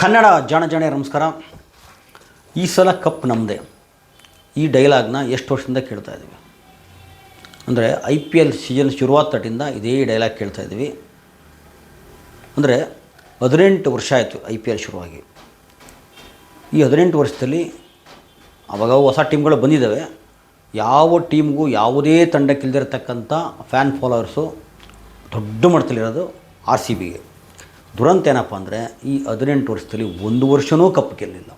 ಕನ್ನಡ ಜಾಣ ನಮಸ್ಕಾರ. ಈ ಸಲ ಕಪ್ ನಮ್ಮದೇ ಈ ಡೈಲಾಗ್ನ ಎಷ್ಟು ವರ್ಷದಿಂದ ಕೇಳ್ತಾ ಇದ್ದೀವಿ ಅಂದರೆ ಐ ಪಿ ಎಲ್ ಸೀಸನ್ ಶುರುವಾದ ತಟಿಂದ ಇದೇ ಡೈಲಾಗ್ ಕೇಳ್ತಾ ಇದ್ದೀವಿ ಅಂದರೆ ಹದಿನೆಂಟು ವರ್ಷ ಆಯಿತು ಐ ಪಿ ಎಲ್ ಶುರುವಾಗಿ. ಈ ಹದಿನೆಂಟು ವರ್ಷದಲ್ಲಿ ಅವಾಗ ಹೊಸ ಟೀಮ್ಗಳು ಬಂದಿದ್ದಾವೆ. ಯಾವ ಟೀಮ್ಗೂ ಯಾವುದೇ ತಂಡಕ್ಕಿಲ್ದಿರತಕ್ಕಂಥ ಫ್ಯಾನ್ ಫಾಲೋವರ್ಸು ದೊಡ್ಡ ಮಟ್ಟದಲ್ಲಿರೋದು ಆರ್ ಸಿ ಬಿಗೆ. ದುರಂತ ಏನಪ್ಪ ಅಂದರೆ ಈ ಹದಿನೆಂಟು ವರ್ಷದಲ್ಲಿ ಒಂದು ವರ್ಷವೂ ಕಪ್ ಗೆಲ್ಲಿಲ್ಲ.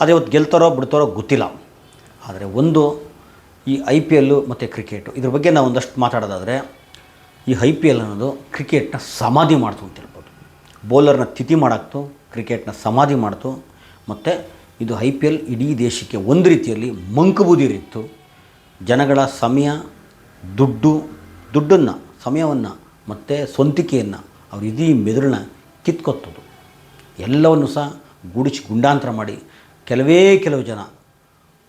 ಅದೇ ಇವತ್ತು ಗೆಲ್ತಾರೋ ಬಿಡ್ತಾರೋ ಗೊತ್ತಿಲ್ಲ. ಆದರೆ ಒಂದು ಈ ಐ ಪಿ ಎಲ್ಲು ಮತ್ತು ಕ್ರಿಕೆಟು ಇದ್ರ ಬಗ್ಗೆ ನಾವು ಒಂದಷ್ಟು ಮಾತಾಡೋದಾದರೆ ಈ ಐ ಪಿ ಎಲ್ ಅನ್ನೋದು ಕ್ರಿಕೆಟ್ನ ಸಮಾಧಿ ಮಾಡ್ತು ಅಂತ ಹೇಳ್ಬೋದು. ಬೌಲರ್ನ ತಿಥಿ ಮಾಡಾಕ್ತು ಕ್ರಿಕೆಟ್ನ ಸಮಾಧಿ ಮಾಡ್ತು, ಮತ್ತು ಇದು ಐ ಪಿ ಎಲ್ ಇಡೀ ದೇಶಕ್ಕೆ ಒಂದು ರೀತಿಯಲ್ಲಿ ಮಂಕುಬೂದಿರಿತ್ತು ಜನಗಳ ಸಮಯ, ದುಡ್ಡು, ದುಡ್ಡನ್ನು, ಸಮಯವನ್ನು ಮತ್ತು ಸ್ವಂತಿಕೆಯನ್ನು ಅವ್ರ ಇದೀ ಮೆದುಳನ್ನ ಕಿತ್ಕೊತ್ತದು. ಎಲ್ಲವನ್ನು ಸಹ ಗುಡಿಸಿ ಗುಂಡಾಂತರ ಮಾಡಿ ಕೆಲವೇ ಕೆಲವು ಜನ,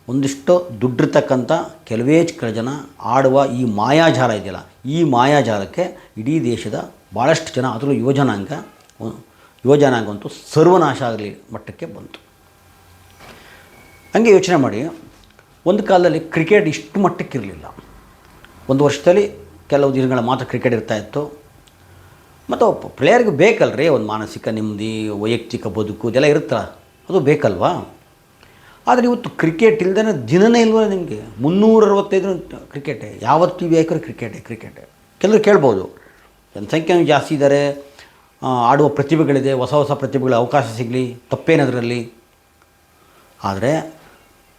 ಒಂದಿಷ್ಟು ದುಡ್ಡಿರ್ತಕ್ಕಂಥ ಕೆಲವೇ ಕೆಲ ಜನ ಆಡುವ ಈ ಮಾಯಾಜಾಲ ಇದೆಯಲ್ಲ, ಈ ಮಾಯಾಜಾಲಕ್ಕೆ ಇಡೀ ದೇಶದ ಭಾಳಷ್ಟು ಜನ ಅದರಲ್ಲೂ ಯುವಜನಾಂಗ ಯುವಜನಾಂಗ ಸರ್ವನಾಶ ಆಗಲಿ ಮಟ್ಟಕ್ಕೆ ಬಂತು. ಹಂಗೆ ಯೋಚನೆ ಮಾಡಿ, ಒಂದು ಕಾಲದಲ್ಲಿ ಕ್ರಿಕೆಟ್ ಇಷ್ಟು ಮಟ್ಟಕ್ಕಿರಲಿಲ್ಲ ಒಂದು ವರ್ಷದಲ್ಲಿ ಕೆಲವು ದಿನಗಳ ಮಾತ್ರ ಕ್ರಿಕೆಟ್ ಇರ್ತಾ ಇತ್ತು. ಮತ್ತು ಪ್ಲೇಯರ್ಗೆ ಬೇಕಲ್ರಿ, ಒಂದು ಮಾನಸಿಕ ನೆಮ್ಮದಿ, ವೈಯಕ್ತಿಕ ಬದುಕು, ಇದೆಲ್ಲ ಇರುತ್ತಲ್ಲ, ಅದು ಬೇಕಲ್ವಾ? ಆದರೆ ಇವತ್ತು ಕ್ರಿಕೆಟ್ ಇಲ್ದೇ ದಿನನೇ ಇಲ್ವಲ್ಲ ನಿಮಗೆ? ಮುನ್ನೂರ ಅರವತ್ತೈದು ಕ್ರಿಕೆಟೇ ಯಾವತ್ತು ಟಿ ವಿ ಹಾಕಿದ್ರೆ ಕ್ರಿಕೆಟೇ ಕ್ರಿಕೆಟೇ ಕೆಲವರು ಕೇಳ್ಬೋದು. ಜನಸಂಖ್ಯೆ ಜಾಸ್ತಿ ಇದ್ದಾರೆ ಆಡುವ ಪ್ರತಿಭೆಗಳಿದೆ, ಹೊಸ ಹೊಸ ಪ್ರತಿಭೆಗಳ ಅವಕಾಶ ಸಿಗಲಿ, ತಪ್ಪೇನದರಲ್ಲಿ? ಆದರೆ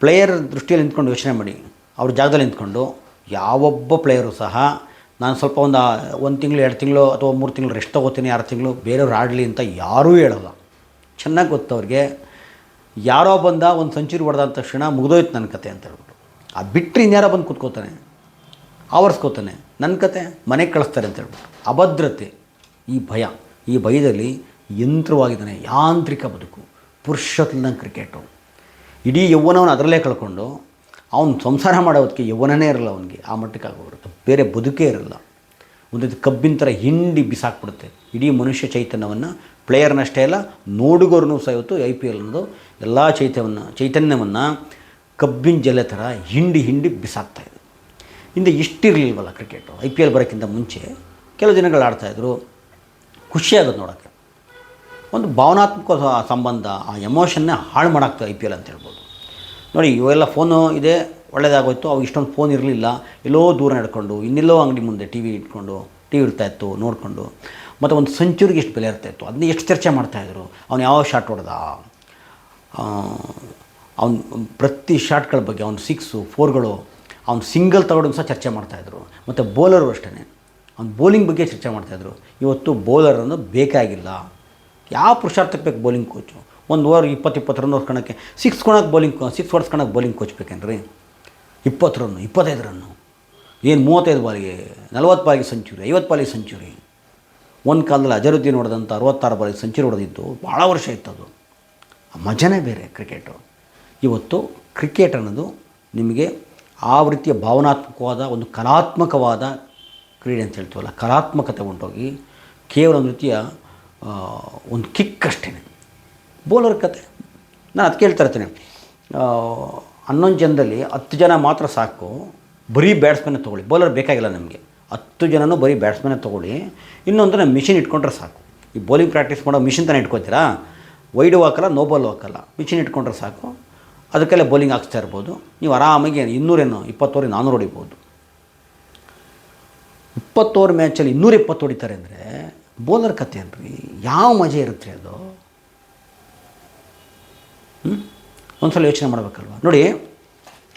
ಪ್ಲೇಯರ್ ದೃಷ್ಟಿಯಲ್ಲಿ ನಿಂತ್ಕೊಂಡು ಯೋಚನೆ ಮಾಡಿ. ಅವ್ರ ಜಾಗದಲ್ಲಿ ನಿಂತ್ಕೊಂಡು ಯಾವೊಬ್ಬ ಪ್ಲೇಯರು ಸಹ ನಾನು ಸ್ವಲ್ಪ ಒಂದು ಒಂದು ತಿಂಗಳು, ಎರಡು ತಿಂಗಳು ಅಥವಾ ಮೂರು ತಿಂಗಳು ರೆಸ್ಟ್ ತೊಗೋತೀನಿ, ಆರು ತಿಂಗಳು, ಬೇರೆಯವ್ರು ಆಡಲಿ ಅಂತ ಯಾರೂ ಹೇಳಲ್ಲ. ಚೆನ್ನಾಗಿ ಗೊತ್ತವ್ರಿಗೆ, ಯಾರೋ ಬಂದ ಒಂದು ಸೆಂಚುರಿ ಹೊಡೆದ ತಕ್ಷಣ ಮುಗಿದೋಯ್ತು ನನ್ನ ಕತೆ ಅಂತ ಹೇಳ್ಬಿಟ್ಟು. ಆ ಬಿಟ್ಟರೆ ಇನ್ಯಾರೋ ಬಂದು ಕೂತ್ಕೋತಾನೆ, ಆವರಿಸ್ಕೋತಾನೆ ನನ್ನ ಕತೆ ಮನೆಗೆ ಕಳಿಸ್ತಾರೆ ಅಂತ ಹೇಳ್ಬಿಟ್ಟು. ಅಭದ್ರತೆ, ಈ ಭಯ, ಈ ಭಯದಲ್ಲಿ ಯಂತ್ರವಾಗಿದ್ದಾನೆ, ಯಾಂತ್ರಿಕ ಬದುಕು ಪುರುಷತ್ನ ಕ್ರಿಕೆಟು. ಇಡೀ ಯೌವನವನ್ನು ಅದರಲ್ಲೇ ಕಳ್ಕೊಂಡು ಅವನು ಸಂಸಾರ ಮಾಡೋದಕ್ಕೆ ಯೌವನನೇ ಇರಲ್ಲ ಅವನಿಗೆ, ಆ ಮಟ್ಟಕ್ಕೆ ಆಗೋಗ್ಬಿಡುತ್ತೆ ಬೇರೆ ಬದುಕೇ ಇರಲ್ಲ. ಒಂದು ಕಬ್ಬಿನ ಥರ ಹಿಂಡಿ ಬಿಸಾಕ್ಬಿಡುತ್ತೆ. ಇಡೀ ಮನುಷ್ಯ ಚೈತನ್ಯವನ್ನು ಪ್ಲೇಯರ್ನಷ್ಟೇ ಅಲ್ಲ ನೋಡುಗೋರನ್ನೂ ಸಹ ಇವತ್ತು ಐ ಪಿ ಎಲ್ ಎಲ್ಲ ಚೈತನ್ಯವನ್ನು ಚೈತನ್ಯವನ್ನು ಕಬ್ಬಿನ ಜಲೆ ಥರ ಹಿಂಡಿ ಹಿಂಡಿ ಬಿಸಾಕ್ತಾ ಇದೆ. ಹಿಂದೆ ಇಷ್ಟಿರಲಿಲ್ವಲ್ಲ ಕ್ರಿಕೆಟು? ಐ ಪಿ ಎಲ್ ಬರೋಕ್ಕಿಂತ ಮುಂಚೆ ಕೆಲವು ದಿನಗಳು ಆಡ್ತಾಯಿದ್ರು ಖುಷಿಯಾಗೋದು ನೋಡೋಕ್ಕೆ. ಒಂದು ಭಾವನಾತ್ಮಕ ಸಂಬಂಧ, ಆ ಎಮೋಷನ್ನೇ ಹಾಳು ಮಾಡಾಕ್ತು ಐ ಪಿ ಎಲ್ ಅಂತ ಹೇಳ್ಬೋದು. ನೋಡಿ, ಇವೆಲ್ಲ ಫೋನು ಇದೆ, ಒಳ್ಳೇದಾಗೋಯ್ತು, ಅವಾಗ ಇಷ್ಟೊಂದು ಫೋನ್ ಇರಲಿಲ್ಲ. ಎಲ್ಲೋ ದೂರ ನಡ್ಕೊಂಡು, ಇನ್ನೆಲ್ಲೋ ಅಂಗಡಿ ಮುಂದೆ ಟಿ ವಿ ಇಟ್ಕೊಂಡು ಟಿ ವಿ ಇರ್ತಾಯಿತ್ತು ನೋಡಿಕೊಂಡು. ಮತ್ತು ಒಂದು ಸಂಚೂರಿಗೆ ಎಷ್ಟು ಬೆಲೆ ಇರ್ತಾಯಿತ್ತು ಅದನ್ನ ಎಷ್ಟು ಚರ್ಚೆ ಮಾಡ್ತಾಯಿದ್ರು ಅವ್ನು ಯಾವ ಶಾಟ್ ಹೊಡೆದ? ಅವ್ನು ಪ್ರತಿ ಶಾಟ್ಗಳ ಬಗ್ಗೆ, ಅವ್ನು ಸಿಕ್ಸು, ಫೋರ್ಗಳು, ಅವ್ನು ಸಿಂಗಲ್ ತಗೊಂಡು ಸಹ ಚರ್ಚೆ ಮಾಡ್ತಾಯಿದ್ರು ಮತ್ತು ಬೌಲರು ಅಷ್ಟೇ ಅವ್ನು ಬೌಲಿಂಗ್ ಬಗ್ಗೆ ಚರ್ಚೆ ಮಾಡ್ತಾಯಿದ್ರು ಇವತ್ತು ಬೌಲರನ್ನು ಬೇಕಾಗಿಲ್ಲ. ಯಾವ ಪುರುಷಾರ್ಥಕ್ಕೆ ಬೇಕು ಬೌಲಿಂಗ್ ಕೋಚು? ಒಂದು ಓವರ್ ಇಪ್ಪತ್ತು ಇಪ್ಪತ್ತು ರನ್ ಹೊಡ್ಕೊಳಕ್ಕೆ ಸಿಕ್ಸ್ ಕೊಣಕ್ಕೆ ಬೌಲಿಂಗ್ ಸಿಕ್ಸ್ ಹೊಡ್ಸ್ಕೊಳಕ್ಕೆ ಬೌಲಿಂಗ್ ಕೋಚ್ ಬೇಕೇನ್ರಿ? ಇಪ್ಪತ್ತು ರನ್ನು, ಇಪ್ಪತ್ತೈದು ರನ್ನು. ಏನು ಮೂವತ್ತೈದು ಬಾಲಿಗೆ, ನಲವತ್ತು ಬಾಲಿಗೆ ಸೆಂಚುರಿ ಐವತ್ತು ಬಾಲಿಗೆ ಸೆಂಚುರಿ ಒಂದು ಕಾಲದಲ್ಲಿ ಅಜರುದ್ದೀನ್ ಹೊಡೆದಂಥ ಅರವತ್ತಾರು ಬಾಲಿಗೆ ಸೆಂಚುರಿ ಹೊಡೆದಿದ್ದು ಭಾಳ ವರ್ಷ ಇತ್ತು ಅದು ಆ ಮಜನೇ ಬೇರೆ ಕ್ರಿಕೆಟು ಇವತ್ತು ಕ್ರಿಕೆಟ್ ಅನ್ನೋದು ನಿಮಗೆ ಆ ರೀತಿಯ ಭಾವನಾತ್ಮಕವಾದ ಒಂದು ಕಲಾತ್ಮಕವಾದ ಕ್ರೀಡೆ ಅಂತ ಹೇಳ್ತೀವಲ್ಲ, ಕಲಾತ್ಮಕತೆ ಉಂಟೋಗಿ ಕೇವಲ ಒಂದು ರೀತಿಯ ಒಂದು ಕಿಕ್ ಅಷ್ಟೇ ಬೌಲರ್ ಕತೆ. ನಾನು ಅದು ಕೇಳ್ತಾ ಇರ್ತೀನಿ. ಹನ್ನೊಂದು ಜನದಲ್ಲಿ ಹತ್ತು ಜನ ಮಾತ್ರ ಸಾಕು, ಬರೀ ಬ್ಯಾಟ್ಸ್ಮನ್ನೇ ತೊಗೊಳ್ಳಿ. ಬೌಲರ್ ಬೇಕಾಗಿಲ್ಲ ನಮಗೆ. ಹತ್ತು ಜನನೂ ಬರೀ ಬ್ಯಾಟ್ಸ್ಮನ್ನೇ ತೊಗೊಳ್ಳಿ. ಇನ್ನೊಂದು ನಾವು ಮಿಷಿನ್ ಇಟ್ಕೊಂಡ್ರೆ ಸಾಕು. ಈ ಬೌಲಿಂಗ್ ಪ್ರಾಕ್ಟೀಸ್ ಮಾಡೋ ಮಿಷಿನ್ ತಾನೇ ಇಟ್ಕೋತೀರಾ? ವೈಡು ಹಾಕಲ್ಲ ನೋ ಬಾಲ್ ಹಾಕಲ್ಲ ಮಿಷಿನ್ ಇಟ್ಕೊಂಡ್ರೆ ಸಾಕು. ಅದಕ್ಕೆಲ್ಲ ಬೌಲಿಂಗ್ ಹಾಕ್ಸ್ತಾ ಇರ್ಬೋದು. ನೀವು ಆರಾಮಾಗಿ ಇನ್ನೂರೇನು, ಇಪ್ಪತ್ತೋರಿ ನಾನ್ನೂರು ಹೊಡಿಬೋದು. ಇಪ್ಪತ್ತೋರು ಮ್ಯಾಚಲ್ಲಿ ಇನ್ನೂರ ಇಪ್ಪತ್ತು ಹೊಡಿತಾರೆ ಅಂದರೆ ಬೌಲರ್ ಕತೆ ಅನ್ರಿ ಯಾವ ಮಜೆ ಇರುತ್ತೆ ಅದು? ಹ್ಞೂ ಒಂದ್ಸಲ ಯೋಚನೆ ಮಾಡಬೇಕಲ್ವ? ನೋಡಿ,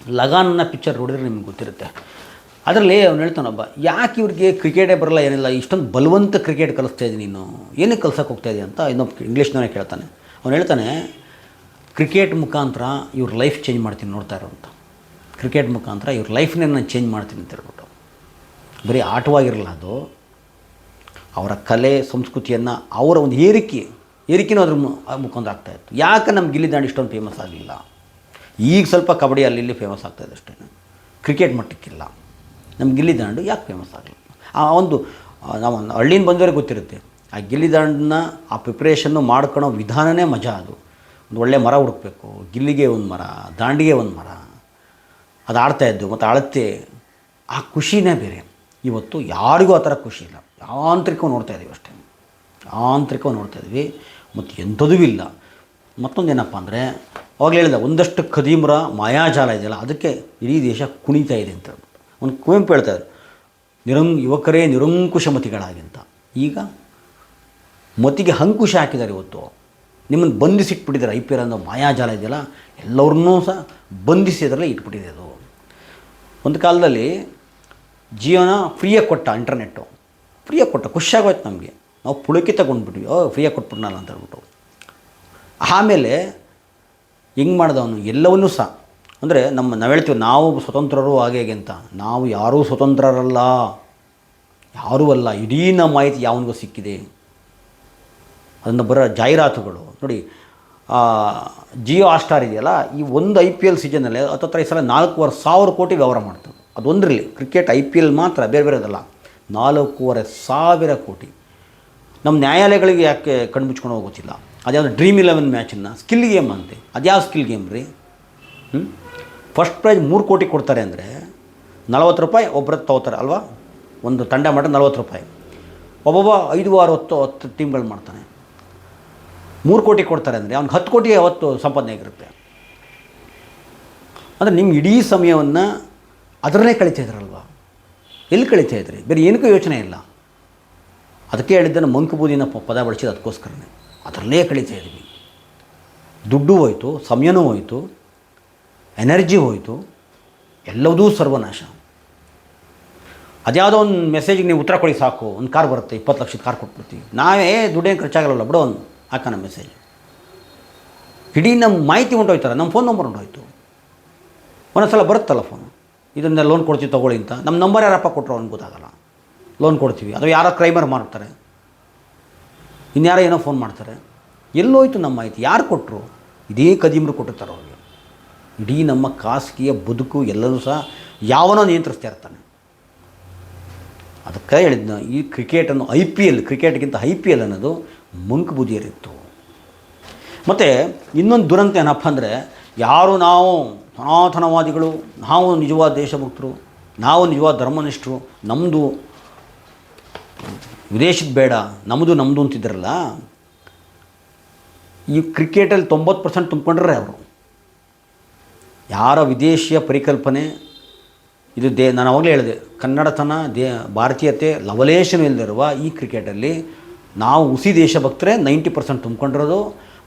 ಲಗಾನ್ನ ಪಿಕ್ಚರ್ ನೋಡಿದ್ರೆ ನಿಮ್ಗೆ ಗೊತ್ತಿರುತ್ತೆ. ಅದರಲ್ಲಿ ಅವ್ನು ಹೇಳ್ತಾನೊಬ್ಬ ಯಾಕೆ ಇವ್ರಿಗೆ ಕ್ರಿಕೆಟೇ ಬರಲ್ಲ, ಏನಿಲ್ಲ, ಇಷ್ಟೊಂದು ಬಲವಂತ ಕ್ರಿಕೆಟ್ ಕಲಿಸ್ತಾ ಇದ್ದೀನಿ ನೀನು? ಏನಕ್ಕೆ ಕಲ್ಸಕ್ಕೆ ಹೋಗ್ತಾ ಇದೆಯಾ? ಅಂತ ಇನ್ನೊಬ್ಬ ಇಂಗ್ಲೀಷ್ನವನೇ ಕೇಳ್ತಾನೆ. ಅವ್ನು ಹೇಳ್ತಾನೆ ಕ್ರಿಕೆಟ್ ಮುಖಾಂತರ ಇವ್ರ ಲೈಫ್ ಚೇಂಜ್ ಮಾಡ್ತೀನಿ ನೋಡ್ತಾ ಇರೋ ಅಂತ. ಕ್ರಿಕೆಟ್ ಮುಖಾಂತರ ಇವ್ರ ಲೈಫ್ನೇ ನಾನು ಚೇಂಜ್ ಮಾಡ್ತೀನಿ ಅಂತ ಹೇಳ್ಬಿಟ್ಟು. ಬರೀ ಆಟವಾಗಿರಲ್ಲ ಅದು. ಅವರ ಕಲೆ, ಸಂಸ್ಕೃತಿಯನ್ನು ಅವರ ಒಂದು ಏರಿಕೆ ಏರಿಕೆನೂ ಅದ್ರ ಮುಖಾಂತರ ಆಗ್ತಾಯಿತ್ತು ಯಾಕೆ ನಮ್ಮ ಗಿಲ್ಲಿ ದಾಂಡು ಇಷ್ಟೊಂದು ಫೇಮಸ್ ಆಗಲಿಲ್ಲ? ಈಗ ಸ್ವಲ್ಪ ಕಬಡ್ಡಿ ಅಲ್ಲಿ ಇಲ್ಲಿ ಫೇಮಸ್ ಆಗ್ತಾಯಿದೆ ಅಷ್ಟೇ ಕ್ರಿಕೆಟ್ ಮಟ್ಟಕ್ಕಿಲ್ಲ. ನಮ್ಮ ಗಿಲ್ಲಿ ದಾಂಡು ಯಾಕೆ ಫೇಮಸ್ ಆಗಲಿಲ್ಲ? ಆ ಒಂದು ನಾವು ಹಳ್ಳಿಯಿಂದ ಬಂದವರಿಗೆ ಗೊತ್ತಿರುತ್ತೆ. ಆ ಗಿಲ್ಲಿ ದಾಂಡನ್ನ, ಆ ಪ್ರಿಪ್ರೇಷನ್ನು ಮಾಡ್ಕೊಳೋ ವಿಧಾನನೇ ಮಜಾ ಅದು. ಒಂದು ಒಳ್ಳೆ ಮರ ಹುಡುಕ್ಬೇಕು, ಗಿಲ್ಲಿಗೆ ಒಂದು ಮರ, ದಾಂಡಿಗೆ ಒಂದು ಮರ. ಅದು ಆಡ್ತಾ ಇದ್ದು ಮತ್ತು ಅಳತೆ ಆ ಖುಷಿನೇ ಬೇರೆ. ಇವತ್ತು ಯಾರಿಗೂ ಆ ಥರ ಖುಷಿ ಇಲ್ಲ. ಯಾಂತ್ರಿಕವಾಗಿ ನೋಡ್ತಾ ಇದ್ದೀವಿ ಅಷ್ಟೇ. ಯಾಂತ್ರಿಕವಾಗಿ ನೋಡ್ತಾ ಇದ್ವಿ. ಮತ್ತು ಎಂಥದೂ ಇಲ್ಲ. ಮತ್ತೊಂದು ಏನಪ್ಪ ಅಂದರೆ ಅವಾಗ ಹೇಳಿದ, ಒಂದಷ್ಟು ಖದೀಮ್ರ ಮಾಯಾಜಾಲ ಇದೆಯಲ್ಲ, ಅದಕ್ಕೆ ಇಡೀ ದೇಶ ಕುಣಿತಾ ಇದೆ ಅಂತ ಒಂದು ಕುವೆಂಪು ಹೇಳ್ತಾರೆ ನಿರಂ ಯುವಕರೇ ನಿರಂಕುಶಮತಿಗಳಾಗಿ ಅಂತ. ಈಗ ಮತಿಗೆ ಅಂಕುಶ ಹಾಕಿದ್ದಾರೆ ಇವತ್ತು. ನಿಮ್ಮನ್ನು ಬಂಧಿಸಿಟ್ಬಿಟ್ಟಿದ್ದಾರೆ ಐ ಪಿ ಎಲ್ ಅನ್ನೋ ಮಾಯಾಜಾಲ ಇದೆಯಲ್ಲ ಎಲ್ಲರನ್ನೂ ಸಹ ಬಂಧಿಸಿ ಅದರಲ್ಲೇ ಇಟ್ಬಿಟ್ಟಿದೆ ಅದು. ಒಂದು ಕಾಲದಲ್ಲಿ ಜೀವನ ಫ್ರೀಯಾಗಿ ಕೊಟ್ಟ ಇಂಟರ್ನೆಟ್ಟು ಫ್ರೀಯಾಗಿ ಕೊಟ್ಟ, ಖುಷಿಯಾಗೋಯ್ತು ನಮಗೆ. ನಾವು ಪುಳಕಿ ತಗೊಂಡ್ಬಿಟ್ವಿ. ಓ ಫ್ರೀಯಾಗಿ ಕೊಟ್ಬಿಟ್ನಲ್ಲ ಅಂತ ಹೇಳ್ಬಿಟ್ಟು. ಆಮೇಲೆ ಹೆಂಗೆ ಮಾಡ್ದ ಅವನು ಎಲ್ಲವನ್ನೂ ಸಹ. ಅಂದರೆ ನಮ್ಮ ನಾವು ಹೇಳ್ತೀವಿ, ನಾವು ಸ್ವತಂತ್ರರು ಹಾಗೆ ಹೇಗೆ ಅಂತ. ನಾವು ಯಾರೂ ಸ್ವತಂತ್ರರಲ್ಲ. ಯಾರೂ ಅಲ್ಲ. ಇಡೀ ನಮ್ಮ ಮಾಹಿತಿ ಯಾವನಿಗೂ ಸಿಕ್ಕಿದೆ. ಅದನ್ನು ಬರೋ ಜಾಹೀರಾತುಗಳು. ನೋಡಿ ಜಿಯೋ ಆಸ್ಟಾರ್ ಇದೆಯಲ್ಲ, ಈ ಒಂದು ಐ ಪಿ ಎಲ್ ಸೀಸನಲ್ಲಿ ಹತ್ತತ್ರ ಈ ಸಲ ನಾಲ್ಕೂವರೆ ಸಾವಿರ ಕೋಟಿ ವ್ಯವಹಾರ ಮಾಡ್ತದೆ. ಅದೊಂದಿರಲಿ ಕ್ರಿಕೆಟ್ ಐ ಪಿ ಎಲ್ ಮಾತ್ರ, ಬೇರೆ ಬೇರೆದಲ್ಲ. ನಾಲ್ಕೂವರೆ ಸಾವಿರ ಕೋಟಿ. ನಮ್ಮ ನ್ಯಾಯಾಲಯಗಳಿಗೆ ಯಾಕೆ ಕಣ್ಮುಚ್ಕೊಂಡು ಹೋಗೋತಿಲ್ಲ ಅದ್ಯಾವುದು ಡ್ರೀಮ್ ಇಲೆವೆನ್ ಮ್ಯಾಚನ್ನು ಸ್ಕಿಲ್ ಗೇಮ್ ಅಂತೆ. ಅದ್ಯಾವ ಸ್ಕಿಲ್ ಗೇಮ್ ರೀ? ಫಸ್ಟ್ ಪ್ರೈಸ್ ಮೂರು ಕೋಟಿ ಕೊಡ್ತಾರೆ ಅಂದರೆ ನಲವತ್ತು ರೂಪಾಯಿ ಒಬ್ಬರು ತೊಗೋತಾರೆ, ಅಲ್ವಾ? ಒಂದು ತಂಡ ಮಾಡಿ ನಲ್ವತ್ತು ರೂಪಾಯಿ. ಒಬ್ಬೊಬ್ಬ ಐದು ಆರು ಹತ್ತು ಹತ್ತು ಟೀಮ್ಗಳು ಮಾಡ್ತಾನೆ. ಮೂರು ಕೋಟಿ ಕೊಡ್ತಾರೆ ಅಂದರೆ ಅವ್ನಿಗೆ ಹತ್ತು ಕೋಟಿ ಅವತ್ತು ಸಂಪಾದನೆ ಆಗಿರುತ್ತೆ? ಅಂದರೆ ನಿಮ್ಮ ಇಡೀ ಸಮಯವನ್ನು ಅದರನ್ನೇ ಕಳೀತಾ ಇದ್ರಲ್ವ? ಎಲ್ಲಿ ಕಳೀತಾ ಇದ್ರಿ? ಬೇರೆ ಏನಕ್ಕೂ ಯೋಚನೆ ಇಲ್ಲ. ಅದಕ್ಕೆ ಹೇಳಿದ್ದನ್ನು ಮಂಕುಬೂದಿನ ಪದ ಬಳಸಿದ ಅದಕ್ಕೋಸ್ಕರನೇ. ಅದರಲ್ಲೇ ಕಳೀತಾ ಇದ್ವಿ ದುಡ್ಡು ಹೋಯಿತು, ಸಮಯನೂ ಹೋಯಿತು, ಎನರ್ಜಿ ಹೋಯಿತು ಎಲ್ಲವುದೂ ಸರ್ವನಾಶ. ಅದ್ಯಾವುದೋ ಒಂದು ಮೆಸೇಜಿಗೆ ನೀವು ಉತ್ತರ ಕೊಡಿ ಸಾಕು, ಒಂದು ಕಾರ್ ಬರುತ್ತೆ, ಇಪ್ಪತ್ತು ಲಕ್ಷದ ಕಾರ್ ಕೊಟ್ಬಿಡ್ತೀವಿ. ನಾವೇ ದುಡ್ಡೇನು ಖರ್ಚಾಗಲ್ಲ ಬಿಡೋ ಒಂದು ಹಾಕೋಣ ಮೆಸೇಜ್ ಇಡೀ ನಮ್ಮ ಮಾಹಿತಿ ಹೊಂಟೋಯ್ತಾರೆ ನಮ್ಮ ಫೋನ್ ನಂಬರ್ ಹೊಂಟೋಯ್ತು ಒಂದೊಂದು ಸಲ ಬರುತ್ತಲ್ಲ ಫೋನು ಇದನ್ನ ಲೋನ್ ಕೊಡ್ತೀವಿ, ತೊಗೊಳ್ಳಿ ಅಂತ. ನಮ್ಮ ನಂಬರ್ ಯಾರಪ್ಪ ಕೊಟ್ಟರು ಅವ್ನಿಗೆ ಗೊತ್ತಾಗಲ್ಲ. ಲೋನ್ ಕೊಡ್ತೀವಿ. ಅಥವಾ ಯಾರೋ ಕ್ರೈಮರ್ ಮಾಡ್ತಾರೆ ಇನ್ಯಾರೋ ಏನೋ ಫೋನ್ ಮಾಡ್ತಾರೆ. ಎಲ್ಲೋಯ್ತು ನಮ್ಮ ಮಾಹಿತಿ. ಯಾರು ಕೊಟ್ಟರು ಇದೇ ಕದೀಮರು ಕೊಟ್ಟಿರ್ತಾರೆ ಅವ್ರಿಗೆ. ಇಡೀ ನಮ್ಮ ಖಾಸಗಿಯ ಬದುಕು ಎಲ್ಲರೂ ಸಹ ಯಾವನೋ ನಿಯಂತ್ರಿಸ್ತಾ ಇರ್ತಾನೆ. ಅದಕ್ಕೆ ಹೇಳಿದ್ನ, ಈ ಕ್ರಿಕೆಟನ್ನು ಐ ಪಿ ಎಲ್ ಕ್ರಿಕೆಟ್ಗಿಂತ ಐ ಪಿ ಎಲ್ ಅನ್ನೋದು ಮುಂಕು ಬುದಿಯರಿತ್ತು ಮತ್ತು ಇನ್ನೊಂದು ದುರಂತ ಏನಪ್ಪ ಅಂದರೆ, ಯಾರು ನಾವು ಸನಾತನವಾದಿಗಳು, ನಾವು ನಿಜವಾದ ದೇಶಭಕ್ತರು, ನಾವು ನಿಜವಾದ ಧರ್ಮನಿಷ್ಠರು ನಮ್ಮದು ವಿದೇಶದ ಬೇಡ ನಮ್ಮದು ನಮ್ಮದು ಅಂತಿದ್ರಲ್ಲ, ಈ ಕ್ರಿಕೆಟಲ್ಲಿ ತೊಂಬತ್ತು ಪರ್ಸೆಂಟ್ ತುಂಬಿಕೊಂಡ್ರೆ ಅವರು. ಯಾರ ವಿದೇಶಿಯ ಪರಿಕಲ್ಪನೆ, ಇದು ದೇ, ನಾನು ಅವಾಗಲೇ ಹೇಳಿದೆ, ಕನ್ನಡತನ, ದೇ, ಭಾರತೀಯತೆ ಲವಲೇಶನ್ ಇಲ್ಲದಿರುವ ಈ ಕ್ರಿಕೆಟಲ್ಲಿ ನಾವು ಹುಸಿ ದೇಶಭಕ್ತರೇ ನೈಂಟಿ ಪರ್ಸೆಂಟ್ ತುಂಬ್ಕೊಂಡಿರೋದು,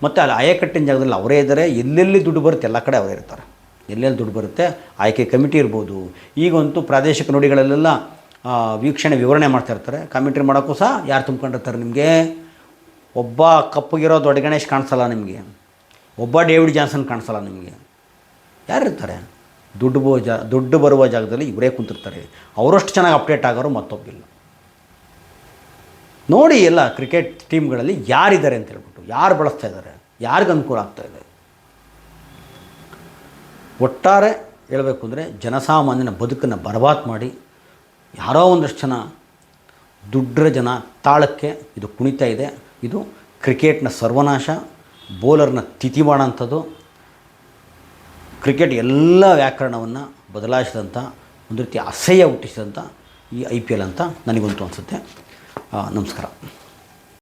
ಮತ್ತು ಅಲ್ಲಿ ಆಯಕಟ್ಟಿನ ಜಾಗದಲ್ಲಿ ಅವರೇ ಇದ್ದಾರೆ, ಎಲ್ಲೆಲ್ಲಿ ದುಡ್ಡು ಬರುತ್ತೆ ಎಲ್ಲ ಕಡೆ ಅವರೇ ಇರ್ತಾರೆ. ಎಲ್ಲೆಲ್ಲಿ ದುಡ್ಡು ಬರುತ್ತೆ, ಆಯ್ಕೆ ಕಮಿಟಿ ಇರ್ಬೋದು. ಈಗಂತೂ ಪ್ರಾದೇಶಿಕ ನುಡಿಗಳಲ್ಲೆಲ್ಲ ವೀಕ್ಷಣೆ ವಿವರಣೆ ಮಾಡ್ತಾ ಇರ್ತಾರೆ. ಕಾಮೆಂಟ್ರಿ ಮಾಡೋಕ್ಕೂ ಸಹ ಯಾರು ತುಂಬ್ಕೊಂಡಿರ್ತಾರೆ ನಿಮಗೆ? ಒಬ್ಬ ಕಪ್ಪಗಿರೋ ದೊಡ್ಡ ಗಣೇಶ್ ಕಾಣಿಸಲ್ಲ ನಿಮಗೆ. ಒಬ್ಬ ಡೇವಿಡ್ ಜಾನ್ಸನ್ ಕಾಣಿಸಲ್ಲ ನಿಮಗೆ. ಯಾರಿರ್ತಾರೆ ದುಡ್ಡು ಬೋ ಜಾ, ದುಡ್ಡು ಬರುವ ಜಾಗದಲ್ಲಿ ಇವರೇ ಕುಂತಿರ್ತಾರೆ. ಅವರಷ್ಟು ಚೆನ್ನಾಗಿ ಅಪ್ಡೇಟ್ ಆಗೋರು ಮತ್ತೊಬ್ಬಿಲ್ಲ. ನೋಡಿ ಎಲ್ಲ ಕ್ರಿಕೆಟ್ ಟೀಮ್ಗಳಲ್ಲಿ ಯಾರಿದ್ದಾರೆ ಅಂತ ಹೇಳ್ಬಿಟ್ಟು, ಯಾರು ಬಳಸ್ತಾ ಇದ್ದಾರೆ, ಯಾರಿಗೆ ಅನುಕೂಲ ಆಗ್ತಾ ಇದೆ? ಒಟ್ಟಾರೆ ಹೇಳಬೇಕು ಅಂದರೆ ಜನಸಾಮಾನ್ಯನ ಬದುಕನ್ನು ಬರಬಾತ್ ಮಾಡಿ ಯಾರೋ ಒಂದಷ್ಟು ಜನ ದುಡ್ಡ್ರ ಜನ ತಾಳಕ್ಕೆ ಇದು ಕುಣಿತಾ ಇದೆ. ಇದು ಕ್ರಿಕೆಟ್ನ ಸರ್ವನಾಶ, ಬೌಲರ್ನ ತಿಥಿ ಮಾಡೋಂಥದ್ದು ಕ್ರಿಕೆಟ್ ಎಲ್ಲ ವ್ಯಾಕರಣವನ್ನು ಬದಲಾಯಿಸಿದಂಥ, ಒಂದು ರೀತಿ ಅಸಹ್ಯ ಹುಟ್ಟಿಸಿದಂಥ ಈ ಐ ಪಿ ಎಲ್ ಅಂತ ನನಗಂತೂ ಅನಿಸುತ್ತೆ. ನಮಸ್ಕಾರ.